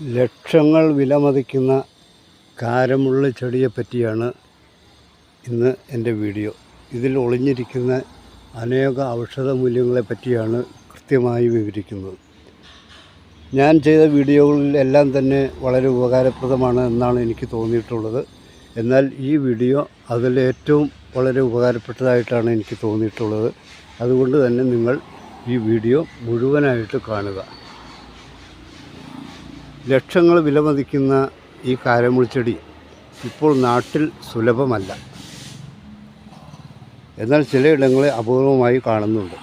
ലക്ഷങ്ങൾ വിലമതിക്കുന്ന കാരമുള്ള ചെടിയെ പറ്റിയാണ് ഇന്ന് എന്റെ വീഡിയോ. ഇതിൽ ഒളിഞ്ഞിരിക്കുന്ന അനേക ഔഷധ മൂല്യങ്ങളെ പറ്റിയാണ് കൃത്യമായി വിവരിക്കുന്നത്. ഞാൻ ചെയ്ത വീഡിയോകളിൽ എല്ലാം തന്നെ വളരെ ഉപകാരപ്രദമാണ് എന്നാണ് എനിക്ക് തോന്നിയിട്ടുള്ളത്. എന്നാൽ ഈ വീഡിയോ അതിൽ ഏറ്റവും വളരെ ഉപകാരപ്പെട്ടതായിട്ടാണ് എനിക്ക് തോന്നിയിട്ടുള്ളത്. അതുകൊണ്ട് തന്നെ നിങ്ങൾ ഈ വീഡിയോ മുഴുവനായിട്ട് കാണുക. ലക്ഷങ്ങൾ വിലമതിക്കുന്ന ഈ കാരമുൾച്ചെടി ഇപ്പോൾ നാട്ടിൽ സുലഭമല്ല. എന്നാൽ ചിലയിടങ്ങളെ അപൂർവമായി കാണുന്നുണ്ട്.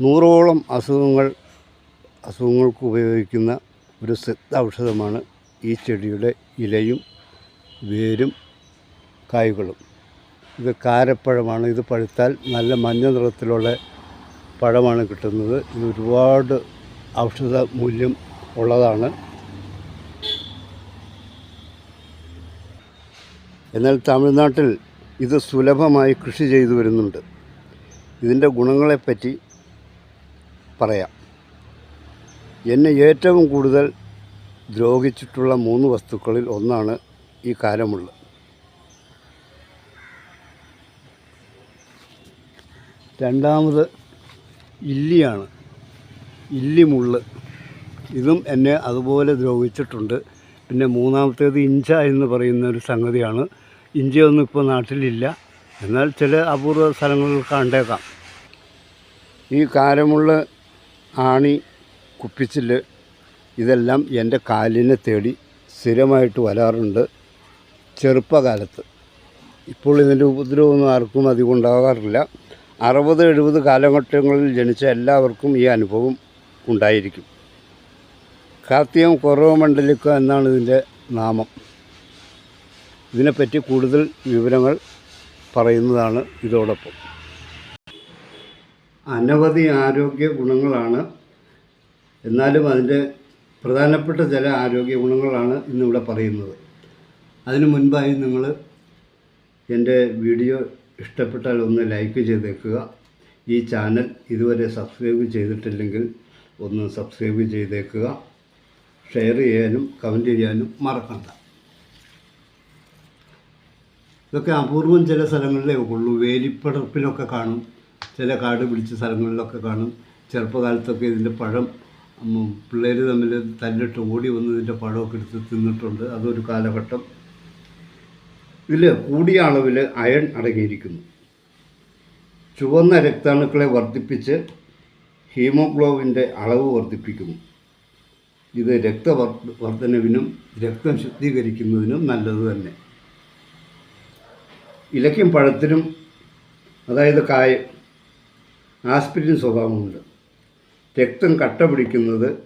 നൂറോളം അസുഖങ്ങൾ അസുഖങ്ങൾക്ക് ഉപയോഗിക്കുന്ന ഒരു സിദ്ധ ഔഷധമാണ് ഈ ചെടിയുടെ ഇലയും വേരും കായ്കളും. ഇത് കാരപ്പഴമാണ്. ഇത് പഴുത്താൽ നല്ല മഞ്ഞ നിറത്തിലുള്ള പഴമാണ് കിട്ടുന്നത്. ഇത് ഒരുപാട് ഔഷധ മൂല്യം ഉള്ളതാണ്. എന്നാൽ തമിഴ്നാട്ടിൽ ഇത് സുലഭമായി കൃഷി ചെയ്തു വരുന്നുണ്ട്. ഇതിന്റെ ഗുണങ്ങളെപ്പറ്റി പറയാം. എന്നെ ഏറ്റവും കൂടുതൽ ദ്രോഹിച്ചിട്ടുള്ള മൂന്ന് വസ്തുക്കളിൽ ഒന്നാണ് ഈ കാലമുള്ള രണ്ടാമത് ഇല്ലിയാണ്. ഇല്ലിമുള്ള്. ഇതും എന്നെ അതുപോലെ ദ്രോഹിച്ചിട്ടുണ്ട്. പിന്നെ മൂന്നാമത്തേത് ഇഞ്ച എന്ന് പറയുന്ന ഒരു സംഗതിയാണ്. ഇഞ്ചയൊന്നും ഇപ്പോൾ നാട്ടിലില്ല. എന്നാൽ ചില അപൂർവ സ്ഥലങ്ങളിൽ കണ്ടേക്കാം. ഈ കാരമുള്ള ആണി കുപ്പിച്ചിൽ ഇതെല്ലാം എന്റെ കാലിനെ തേടി സ്ഥിരമായിട്ട് വരാറുണ്ട് ചെറുപ്പകാലത്ത്. ഇപ്പോൾ ഇതിന്റെ ഉപദ്രവമൊന്നും ആർക്കും അധികം ഉണ്ടാകാറില്ല അറുപത് എഴുപത് കാലഘട്ടങ്ങളിൽ ജനിച്ച എല്ലാവർക്കും ഈ അനുഭവം ഉണ്ടായിരിക്കും. കാർത്തികം കുറവ് മണ്ഡലിക്ക എന്നാണ് ഇതിന്റെ നാമം. ഇതിനെപ്പറ്റി കൂടുതൽ വിവരങ്ങൾ പറയുന്നതാണ് ഇതോടൊപ്പം. അനവധി ആരോഗ്യ ഗുണങ്ങളാണ്. എന്നാലും അതിന്റെ പ്രധാനപ്പെട്ട ചില ആരോഗ്യ ഗുണങ്ങളാണ് ഇന്നിവിടെ പറയുന്നത്. അതിനു മുൻപായി നിങ്ങൾ എന്റെ വീഡിയോ ഇഷ്ടപ്പെട്ടാൽ ഒന്ന് ലൈക്ക് ചെയ്തേക്കുക. ഈ ചാനൽ ഇതുവരെ സബ്സ്ക്രൈബ് ചെയ്തിട്ടില്ലെങ്കിൽ ഒന്ന് സബ്സ്ക്രൈബ് ചെയ്തേക്കുക. ഷെയർ ചെയ്യാനും കമന്റ് ചെയ്യാനും മറക്കണ്ട. ഇതൊക്കെ അപൂർവം ചില സ്ഥലങ്ങളിലേ ഉള്ളൂ വേലിപ്പടർപ്പിലൊക്കെ കാണും. ചില കാട് പിടിച്ച സ്ഥലങ്ങളിലൊക്കെ കാണും. ചെറുപ്പകാലത്തൊക്കെ ഇതിന്റെ പഴം പിള്ളേർ തമ്മിൽ തല്ലിട്ട് ഓടി വന്ന് ഇതിന്റെ പഴമൊക്കെ എടുത്ത് തിന്നിട്ടുണ്ട്. അതൊരു കാലഘട്ടം. ഇതിൽ കൂടിയ അളവിൽ അയൺ അടങ്ങിയിരിക്കുന്നു. ചുവന്ന രക്താണുക്കളെ വർദ്ധിപ്പിച്ച് ഹീമോഗ്ലോബിന്റെ അളവ് വർദ്ധിപ്പിക്കുന്നു. ഇത് രക്തവർദ്ധനവിനും രക്തം ശുദ്ധീകരിക്കുന്നതിനും നല്ലത് തന്നെ. ഇലക്കും പഴത്തിനും അതായത് കായ ആസ്പിരിൻ സ്വഭാവമുണ്ട്. രക്തം കട്ട പിടിക്കുന്നത്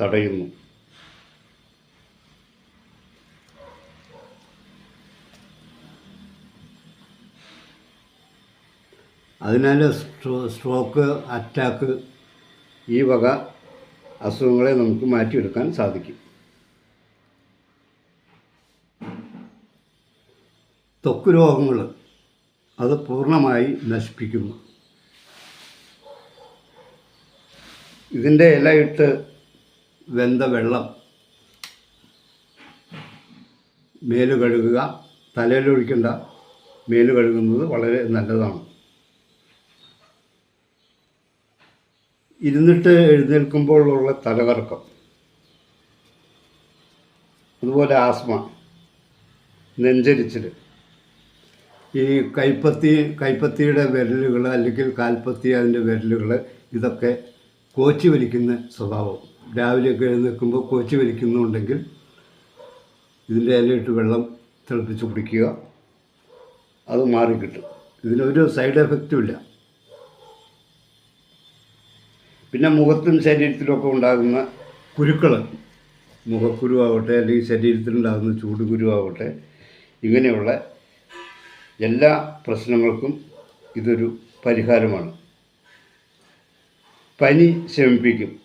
തടയുന്നു. അതിനാൽ സ്ട്രോ സ്ട്രോക്ക് അറ്റാക്ക് ഈ വക അസുഖങ്ങളെ നമുക്ക് മാറ്റിയെടുക്കാൻ സാധിക്കും. ത്വക്ക് രോഗങ്ങൾ അത് പൂർണമായി നശിപ്പിക്കുന്നു. ഇതിന്റെ ഇലയിട്ട് വെന്ത വെള്ളം മേൽ കഴുകുക തലയിലൊഴിക്കേണ്ട മേൽ കഴുകുന്നത് വളരെ നല്ലതാണ്. ഇരുന്നിട്ട് എഴുന്നേൽക്കുമ്പോഴുള്ള തലകറക്കം. അതുപോലെ ആസ്മ നെഞ്ചരിച്ചിൽ ഈ കൈപ്പത്തി കൈപ്പത്തിയുടെ വിരലുകൾ അല്ലെങ്കിൽ കാൽപ്പത്തി അതിന്റെ വിരലുകൾ ഇതൊക്കെ കോച്ചി വലിക്കുന്ന സ്വഭാവം. രാവിലെയൊക്കെ എഴുന്നേൽക്കുമ്പോൾ കോച്ചി വലിക്കുന്നുണ്ടെങ്കിൽ ഇതിന്റെ ഇലയിട്ട് വെള്ളം തിളപ്പിച്ച് കുടിക്കുക. അത് മാറിക്കിട്ടും. ഇതിനൊരു സൈഡ് എഫക്റ്റും ഇല്ല. പിന്നെ മുഖത്തും ശരീരത്തിലൊക്കെ ഉണ്ടാകുന്ന കുരുക്കൾ മുഖക്കുരു ആവട്ടെ അല്ലെങ്കിൽ ശരീരത്തിലുണ്ടാകുന്ന ചൂടുകുരു ആവട്ടെ ഇങ്ങനെയുള്ള എല്ലാ പ്രശ്നങ്ങൾക്കും ഇതൊരു പരിഹാരമാണ്. പനി ശമിപ്പിക്കും.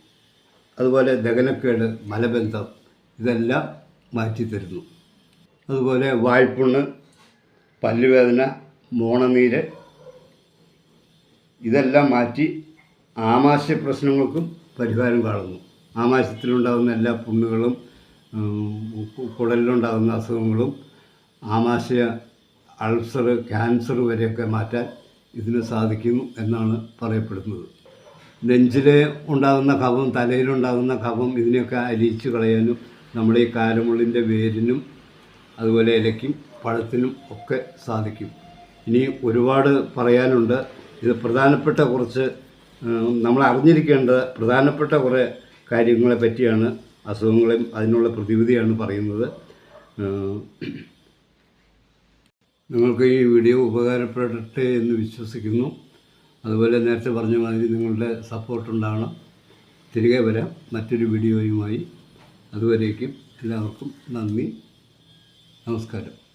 അതുപോലെ ദഹനക്കേട് മലബന്ധം ഇതെല്ലാം മാറ്റിത്തരുന്നു. അതുപോലെ വായ്പുണ്ണ് പല്ലുവേദന മോണനീര് ഇതെല്ലാം മാറ്റി ആമാശയ പ്രശ്നങ്ങൾക്കും പരിഹാരം കാണുന്നു. ആമാശയത്തിലുണ്ടാകുന്ന എല്ലാ പുണ്ണുകളും കുടലിലുണ്ടാകുന്ന അസുഖങ്ങളും ആമാശയ അൾസർ ക്യാൻസർ വരെയൊക്കെ മാറ്റാൻ ഇതിന് സാധിക്കുന്നു എന്നാണ് പറയപ്പെടുന്നത്. നെഞ്ചിൽ ഉണ്ടാകുന്ന കഫം തലയിലുണ്ടാകുന്ന കഫം ഇതിനെയൊക്കെ അരിച്ചു കളയാനും നമ്മുടെ ഈ കാരമുള്ളിന്റെ വേരിനും അതുപോലെ ഇലയ്ക്കും പഴത്തിനും ഒക്കെ സാധിക്കും. ഇനി ഒരുപാട് പറയാനുണ്ട്. ഇത് പ്രധാനപ്പെട്ട കുറച്ച് നമ്മൾ അറിഞ്ഞിരിക്കേണ്ട പ്രധാനപ്പെട്ട കുറേ കാര്യങ്ങളെ പറ്റിയാണ് അസുഖങ്ങളെയും അതിനുള്ള പ്രതിവിധിയാണ് പറയുന്നത്. നിങ്ങൾക്ക് ഈ വീഡിയോ ഉപകാരപ്പെടട്ടെ എന്ന് വിശ്വസിക്കുന്നു. അതുപോലെ നേരത്തെ പറഞ്ഞ മാതിരി നിങ്ങളുടെ സപ്പോർട്ട് ഉണ്ടാകണം തിരികെ വരാം. മറ്റൊരു വീഡിയോയുമായി. അതുവരേക്കും എല്ലാവർക്കും നന്ദി. നമസ്കാരം.